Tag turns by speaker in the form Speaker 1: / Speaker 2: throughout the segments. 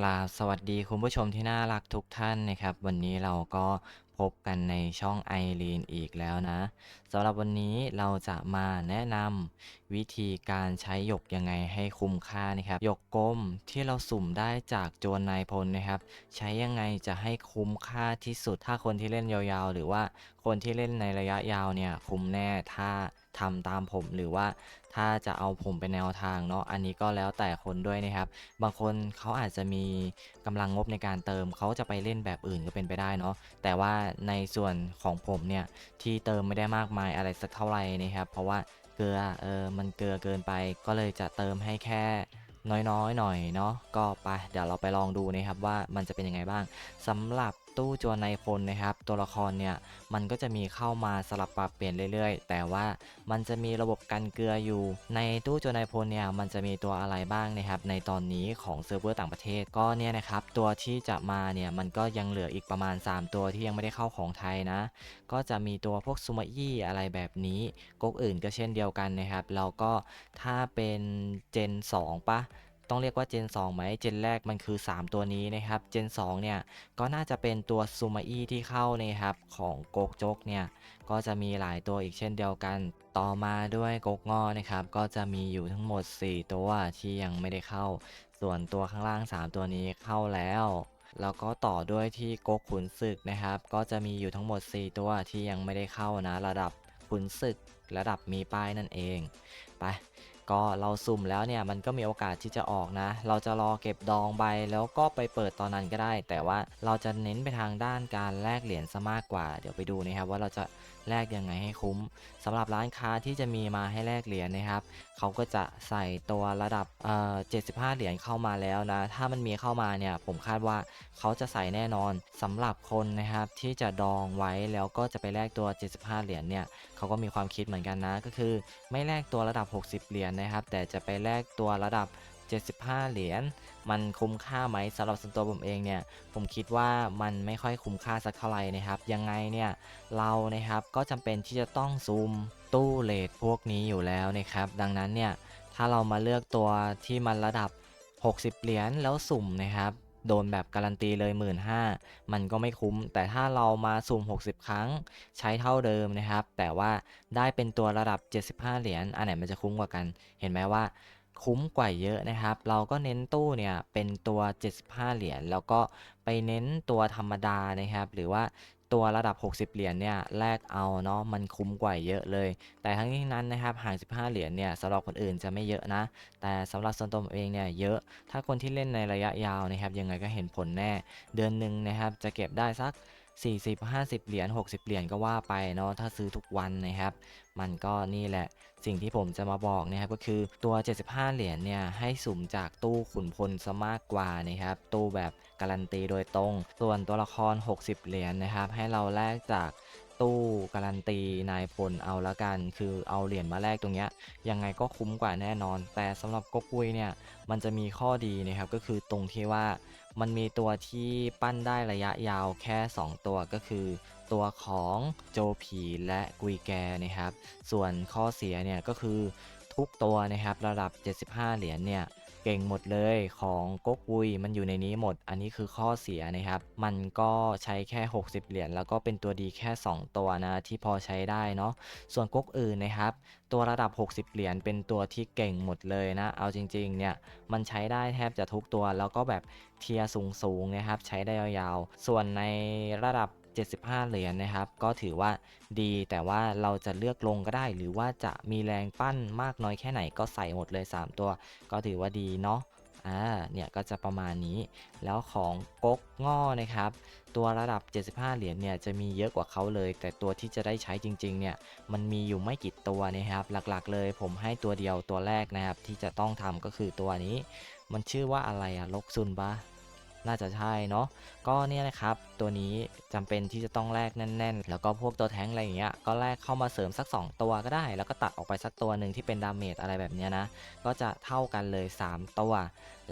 Speaker 1: กราบสวัสดีคุณผู้ชมที่น่ารักทุกท่านนะครับ วันนี้เราก็ พบกันในช่องไอรีนอีกแล้วนะสำหรับวันนี้เราจะมาแนะนำวิธีการใช้หยกยังไงให้คุ้มค่านะครับหยกกลมที่เราสุ่มได้จากโจรนายพลนะครับ ใช้ยังไงจะให้คุ้มค่าที่สุดถ้าคนที่เล่นยาวๆ หรือว่าคนที่เล่นในระยะยาวเนี่ยคุ้มแน่ถ้าทำตามผมหรือว่าถ้าจะเอาผมเป็นแนวทางเนาะอันนี้ก็แล้วแต่คนด้วยนะครับ บางคนเขาอาจจะมีกำลังงบในการเติมเขาจะไปเล่นแบบอื่นก็เป็นไปได้เนาะแต่ว่าในส่วนของผมเนี่ยที่เติมไม่ได้มากมายอะไรสักเท่าไหร่นะครับ เพราะว่าเกลือเออมันเกลือเกินไป ก็เลยจะเติมให้แค่น้อยๆหน่อยเนาะก็ไปเดี๋ยวเราไปลองดูนะครับว่ามันจะเป็นยังไงบ้างสำหรับ ตู้จวนในพลนะครับ ตัวละครเนี่ยมันก็จะมีเข้ามาสลับปรับเปลี่ยนเรื่อยๆ แต่ว่ามันจะมีระบบกันเกลืออยู่ ในตู้จวนในพลเนี่ยมันจะมีตัวอะไรบ้างนะครับในตอนนี้ของเซิร์ฟเวอร์ต่างประเทศก็เนี่ยนะครับตัวที่จะมาเนี่ยมันก็ยังเหลืออีกประมาณ 3 ตัวที่ยังไม่ได้เข้าของไทยนะ ก็จะมีตัวพวกซูมาอี้อะไรแบบนี้ก๊กอื่นก็เช่นเดียวกันนะครับแล้วก็ถ้าเป็นเจน 2ปะ ต้องเรียกว่าเจน2ไหมเจนแรกมันคือ 3 ตัวนี้นะครับเจน2เนี่ยก็น่าจะเป็นตัวซูมาอี้ที่เข้านะครับของโกกจกเนี่ยก็จะมีหลายตัวอีกเช่นเดียวกัน ต่อมาด้วยกกงอนะครับก็จะมีอยู่ทั้งหมด 4 ตัวที่ยังไม่ได้เข้า ส่วนตัวข้างล่าง 3 ตัวนี้เข้าแล้วแล้วก็ต่อด้วยที่กกขุนศึกนะครับ ก็จะมีอยู่ทั้งหมด 4 ตัวที่ยังไม่ได้เข้านะ ระดับขุนศึก ระดับมีป้ายนั่นเอง ไป ก็เราสุ่มแล้วเนี่ยมันก็มีโอกาสที่จะออกนะ เราจะรอเก็บดองใบแล้วก็ไปเปิดตอนนั้นก็ได้ แต่ว่าเราจะเน้นไปทางด้านการแลกเหรียญซะมากกว่า เดี๋ยวไปดูนะครับว่าเราจะแลกยังไงให้คุ้มสำหรับร้านค้าที่จะมีมาให้แลกเหรียญนะครับเขาก็จะใส่ตัวระดับเอ่อ75 เหรียญเข้ามาแล้วนะถ้ามันมีเข้ามาเนี่ยผมคาดว่าเขาจะใส่แน่นอนสำหรับคนนะครับที่จะดองไว้แล้วก็จะไปแลกตัว 75 เหรียญเนี่ยเขาก็มีความคิดเหมือนกันนะก็คือ ไม่แลกตัวระดับ 60 เหรียญนะครับแต่จะไปแลกตัวระดับ 75 เหรียญ มันคุ้มค่าไหมสำหรับส่วนตัวผมเองเนี่ย ผมคิดว่ามันไม่ค่อยคุ้มค่าสักเท่าไหร่นะครับ ยังไงเนี่ยเรานะครับก็จำเป็นที่จะต้องซูมตู้เลทพวกนี้อยู่แล้วนะครับ ดังนั้นเนี่ยถ้าเรามาเลือกตัวที่มันระดับ 60 เหรียญแล้วสุ่มนะครับโดนแบบการันตีเลย 1 5ื่นมันก็ไม่คุ้ม แต่ถ้าเรามาสุ่ม 60 ครั้งใช้เท่าเดิมนะครับ แต่ว่าได้เป็นตัวระดับ 75 เหรียญอันไหนมันจะคุ้มกว่ากัน เห็นไหมว่า คุ้มกว่าเยอะนะครับ เราก็เน้นตู้เนี่ยเป็นตัว 75 เหรียญแล้วก็ไปเน้นตัวธรรมดานะครับ หรือว่าตัวระดับ 60 เหรียญเนี่ยแลกเอาเนาะมันคุ้มกว่าเยอะเลย แต่ทั้งนี้นั้นนะครับห่าง15 เหรียญเนี่ยสำหรับคนอื่นจะไม่เยอะนะ แต่สำหรับส่วนตัวผมเองเนี่ยเยอะ ถ้าคนที่เล่นในระยะยาวนะครับยังไงก็เห็นผลแน่ เดือนหนึ่งนะครับจะเก็บได้สัก 40 50 เหรียญ 60 เหรียญก็ว่าไปเนาะถ้าซื้อทุกวันนะครับ มันก็นี่แหละสิ่งที่ผมจะมาบอกนะครับก็คือตัว 75 เหรียญเนี่ยให้สุ่มจากตู้ขุนพลซะมากกว่านะครับตู้แบบการันตีโดยตรง ส่วนตัวละคร 60 เหรียญนะครับ ให้เราแลกจากตู้การันตีนายพลเอาละกัน คือเอาเหรียญมาแลกตรงเนี้ยยังไงก็คุ้มกว่าแน่นอน แต่สำหรับก๊กกุยเนี่ยมันจะมีข้อดีนะครับก็คือตรงที่ว่า มันมีตัวที่ปั้นได้ระยะยาวแค่ 2 ตัวก็คือ ตัวของโจผีและกุยแกนะครับ ส่วนข้อเสียเนี่ยก็คือทุกตัวนะครับระดับ 75 เหรียญเนี่ย เก่งหมดเลยของก๊กวุยมันอยู่ในนี้หมด อันนี้คือข้อเสียนะครับ มันก็ใช้แค่ 60 เหรียญแล้วก็เป็นตัวดีแค่ 2 ตัวนะที่พอใช้ได้เนาะส่วนก๊กอื่นนะครับ ตัวระดับ 60 เหรียญเป็นตัวที่เก่งหมดเลยนะ เอาจริงๆเนี่ยมันใช้ได้แทบจะทุกตัวแล้วก็แบบเทียสูงๆนะครับใช้ได้ยาวๆส่วนในระดับ 75 เหรียญนะครับ ก็ถือว่าดีแต่ว่าเราจะเลือกลงก็ได้ หรือว่าจะมีแรงปั้นมากน้อยแค่ไหนก็ใส่หมดเลย 3 ตัว ก็ถือว่าดีเนาะอ่าเนี่ยก็จะประมาณนี้ แล้วของก๊กง่อนะครับ ตัวระดับ 75 เหรียญเนี่ยจะมีเยอะกว่าเขาเลย แต่ตัวที่จะได้ใช้จริงๆเนี่ยมันมีอยู่ไม่กี่ตัวนะครับ หลักๆเลยผมให้ตัวเดียวตัวแรกนะครับ ที่จะต้องทำก็คือตัวนี้ มันชื่อว่าอะไรอะลกซุนปะ น่าจะใช่เนาะก็เนี่ยนะครับตัวนี้จำเป็นที่จะต้องแลกแน่น ๆ แล้วก็พวกตัวแท้งอะไรอย่างเงี้ยก็แลกเข้ามาเสริมสัก 2 ตัวก็ได้ แล้วก็ตัดออกไปสักตัวหนึ่งที่เป็นดาเมจอะไรแบบเนี้ยนะก็จะเท่ากันเลย 3 ตัว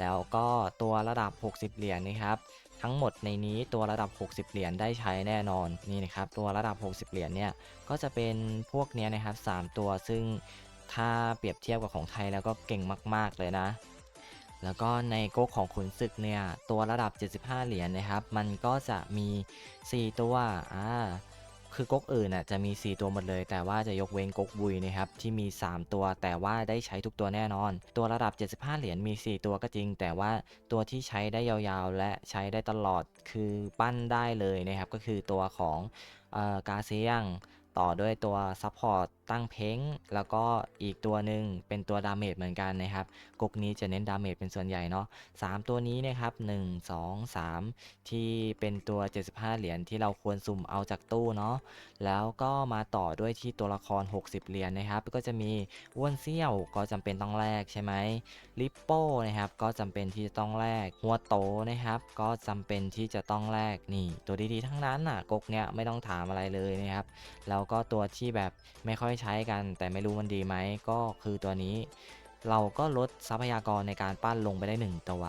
Speaker 1: แล้วก็ตัวระดับ 60 เหรียญนะครับทั้งหมดในนี้ตัวระดับ 60 เหรียญได้ใช้แน่นอนนี่นะครับตัวระดับ 60 เหรียญเนี่ยก็จะเป็นพวกเนี้ยนะครับ 3 ตัวซึ่งถ้าเปรียบเทียบกับของไทยแล้วก็เก่งมาก ๆ เลยนะ แล้วก็ในก๊กของขุนศึกเนี่ยตัวระดับ 75 เหรียญนะครับ มันก็จะมี 4 ตัวอ่าคือก๊กอื่นน่ะจะมี 4 ตัวหมดเลย แต่ว่าจะยกเว้นก๊กบุยนะครับที่มี 3 ตัว แต่ว่าได้ใช้ทุกตัวแน่นอน ตัวระดับ 75 เหรียญมี 4 ตัวก็จริง แต่ว่าตัวที่ใช้ได้ยาวๆ และใช้ได้ตลอดคือปั้นได้เลยนะครับก็คือตัวของออกาเซียงต่อด้วยตัวซัพพอร์ต ตั้งเพ้ง แล้วก็อีกตัวหนึ่งเป็นตัวดาเมจเหมือนกันนะครับก๊กนี้จะเน้นดาเมจเป็นส่วนใหญ่เนาะ3ตัวนี้นะครับ 1 2 3 ที่เป็นตัว 75 เหรียญที่เราควรสุ่มเอาจากตู้เนาะแล้วก็มาต่อด้วยที่ตัวละคร 60 เหรียญนะครับ ก็จะมีอ้วนเซี่ยวก็จำเป็นต้องแลกใช่ไหมลิปโป้นะครับก็จำเป็นที่จะต้องแลกหัวโตนะครับ ก็จำเป็นที่จะต้องแลกนี่ ตัวดีๆทั้งนั้นน่ะกกเนี้ยไม่ต้องถามอะไรเลยนะครับแล้วก็ตัวที่แบบไม่ค่อยใช้กัน แต่ไม่รู้มันดีไหมก็คือตัวนี้ เราก็ลดทรัพยากรในการปั้นลงไปได้ 1 ตัว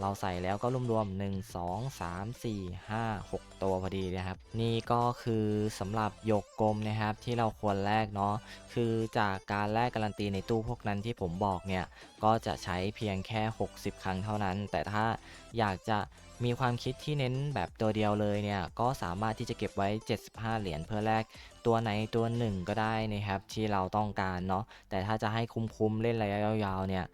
Speaker 1: เราใส่แล้วก็รวมๆ 1 2 3 4 5 6 ตัวพอดีนะครับ นี่ก็คือสำหรับหยกกลมนะครับที่เราควรแลกเนาะคือจากการแลกการันตีในตู้พวกนั้นที่ผมบอกเนี่ย ก็จะใช้เพียงแค่ 60 ครั้งเท่านั้น แต่ถ้าอยากจะมีความคิดที่เน้นแบบตัวเดียวเลยเนี่ย ก็สามารถที่จะเก็บไว้ 75 เหรียญเพื่อแลกตัวไหนตัวหนึ่งก็ได้นะครับที่เราต้องการเนาะแต่ถ้าจะให้คุ้มๆเล่นระยะยาวๆเนี่ย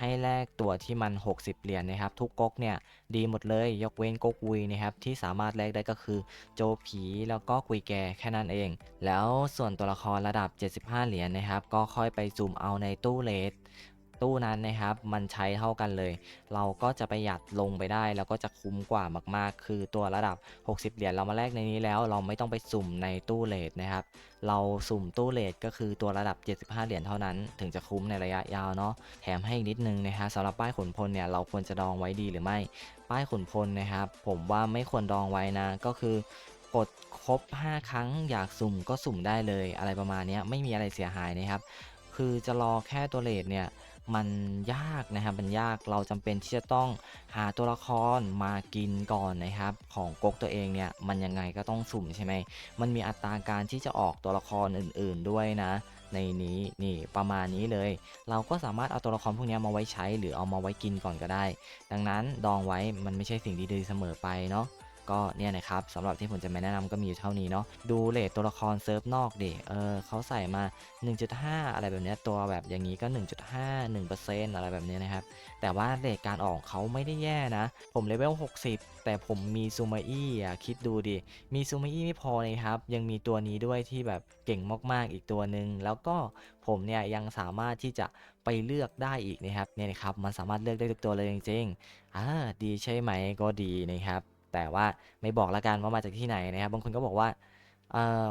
Speaker 1: ให้แลกตัวที่มัน 60 เหรียญนะครับ ทุกก๊กเนี่ยดีหมดเลยยกเว้นก๊กวีนะครับที่สามารถแลกได้ก็คือโจผีแล้วก็กุยแกแค่นั้นเอง แล้วส่วนตัวละครระดับ 75 เหรียญนะครับ ก็ค่อยไปซูมเอาในตู้เลส ตู้นั้นนะครับ มันใช้เท่ากันเลย เราก็จะประหยัดลงไปได้ แล้วก็จะคุ้มกว่ามากๆ คือตัวระดับ 60 เหรียญเรามาแลกในนี้แล้ว เราไม่ต้องไปสุ่มในตู้เลสนะครับ เราสุ่มตู้เลทก็คือตัวระดับ 75 เหรียญเท่านั้น ถึงจะคุ้มในระยะยาวเนาะ แถมให้อีกนิดนึงนะฮะสำหรับป้ายขนพลเนี่ยเราควรจะดองไว้ดีหรือไม่ ป้ายขนพลนะครับ ผมว่าไม่ควรดองไว้นะ ก็คือกดครบ 5 ครั้งอยากสุ่มก็สุ่มได้เลยอะไรประมาณนี้ไม่มีอะไรเสียหายนะครับ คือจะรอแค่ตัวเลทเนี่ยมันยากนะครับมันยากเราจำเป็นที่จะต้องหาตัวละครมากินก่อนนะครับ ของก๊กตัวเองเนี่ยมันยังไงก็ต้องสุ่มใช่ไหมมันมีอัตราการที่จะออกตัวละครอื่นๆด้วยนะ ในนี้นี่ประมาณนี้เลย เราก็สามารถเอาตัวละครพวกนี้มาไว้ใช้หรือเอามาไว้กินก่อนก็ได้ ดังนั้นดองไว้มันไม่ใช่สิ่งที่ดีเสมอไปเนาะ ก็เนี่ยนะครับสำหรับที่ผมจะมาแนะนำก็มีอยู่เท่านี้เนาะดูเลทตัวละครเซิร์ฟนอกดิเออเขาใส่มา 1.5 อะไรแบบเนี้ยตัวแบบอย่างนี้ก็ 1.5 1%อะไรแบบเนี้ยนะครับ แต่ว่าเลทการออกเขาไม่ได้แย่นะ ผมเลเวล 60 แต่ผมมีซูมาอี้อะคิดดูดิ มีซูมาอี้ไม่พอเลยครับ ยังมีตัวนี้ด้วยที่แบบเก่งมาก ๆ อีกตัวหนึ่งแล้วก็ผมเนี่ยยังสามารถที่จะไปเลือกได้อีกนะครับเนี่ยนะครับมันสามารถเลือกได้ทุกตัวเลยจริงๆอ่าดีใช่ไหมก็ดีนะครับ แต่ว่าไม่บอกละกันว่ามาจากที่ไหนนะครับบางคนก็บอกว่า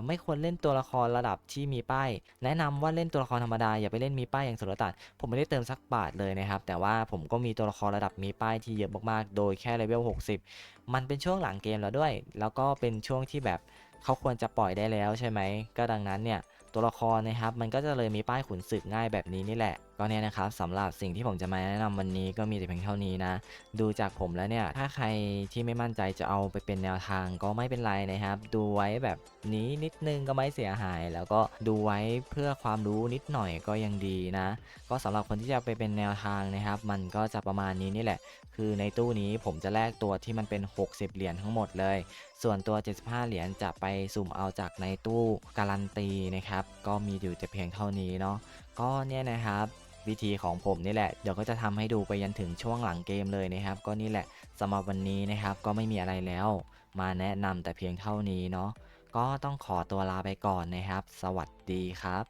Speaker 1: ไม่ควรเล่นตัวละครระดับที่มีป้าย แนะนำว่าเล่นตัวละครธรรมดาอย่าไปเล่นมีป้ายอย่างสุรตัดผมไม่ได้เติมสักบาทเลยนะครับ แต่ว่าผมก็มีตัวละครระดับมีป้ายที่เยอะมากๆ โดยแค่เลเวล 60 มันเป็นช่วงหลังเกมแล้วด้วย แล้วก็เป็นช่วงที่แบบเขาควรจะปล่อยได้แล้วใช่ไหม ก็ดังนั้นเนี่ยตัวละครนะครับมันก็จะเลยมีป้ายขุนศึกง่ายแบบนี้นี่แหละ ก็เนี่ยนะครับสำหรับสิ่งที่ผมจะมาแนะนำวันนี้ก็มีแต่เพียงเท่านี้นะ ดูจากผมแล้วเนี่ย ถ้าใครที่ไม่มั่นใจจะเอาไปเป็นแนวทางก็ไม่เป็นไรนะครับ ดูไว้แบบนี้นิดนึงก็ไม่เสียหาย แล้วก็ดูไว้เพื่อความรู้นิดหน่อยก็ยังดีนะ ก็สำหรับคนที่จะไปเป็นแนวทางนะครับ มันก็จะประมาณนี้นี่แหละ คือในตู้นี้ผมจะแลกตัวที่มันเป็น 60 เหรียญทั้งหมดเลย ส่วนตัว 75 เหรียญจะไปสุ่มเอาจากในตู้การันตีนะครับ ก็มีอยู่แต่เพียงเท่านี้เนาะ ก็เนี่ยนะครับ วิธีของผมนี่แหละ เดี๋ยวก็จะทำให้ดูไปยันถึงช่วงหลังเกมเลยนะครับ ก็นี่แหละสำหรับวันนี้นะครับ ก็ไม่มีอะไรแล้ว มาแนะนำแต่เพียงเท่านี้เนาะก็ต้องขอตัวลาไปก่อนนะครับ สวัสดีครับ